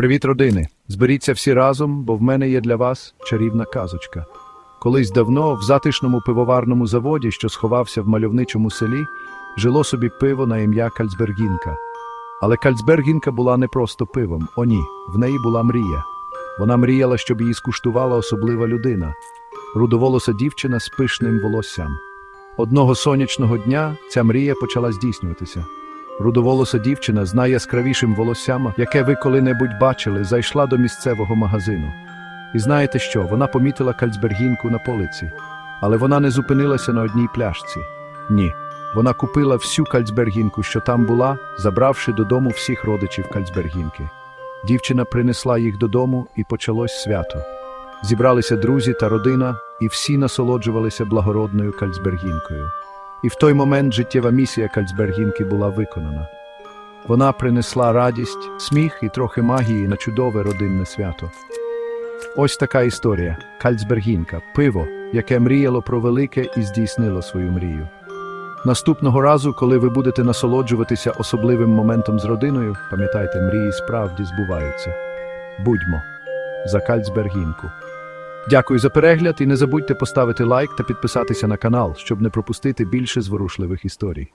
Привіт, родини! Зберіться всі разом, бо в мене є для вас чарівна казочка. Колись давно, в затишному пивоварному заводі, що сховався в мальовничому селі, жило собі пиво на ім'я Кальцбергінка. Але Кальцбергінка була не просто пивом, о ні, в неї була мрія. Вона мріяла, щоб її скуштувала особлива людина рудоволоса дівчина з пишним волоссям. Одного сонячного дня ця мрія почала здійснюватися. Рудоволоса дівчина з найяскравішим волоссям, яке ви коли-небудь бачили, зайшла до місцевого магазину. І знаєте що? Вона помітила кальцбергінку на полиці. Але вона не зупинилася на одній пляшці. Ні. Вона купила всю кальцбергінку, що там була, забравши додому всіх родичів кальцбергінки. Дівчина принесла їх додому, і почалось свято. Зібралися друзі та родина, і всі насолоджувалися благородною кальцбергінкою. І в той момент життєва місія Кальцбергінки була виконана. Вона принесла радість, сміх і трохи магії на чудове родинне свято. Ось така історія Кальцбергінка, пиво, яке мріяло про велике і здійснило свою мрію. Наступного разу, коли ви будете насолоджуватися особливим моментом з родиною, пам'ятайте, мрії справді збуваються. Будьмо за Кальцбергінку. Дякую за перегляд і не забудьте поставити лайк та підписатися на канал, щоб не пропустити більше зворушливих історій.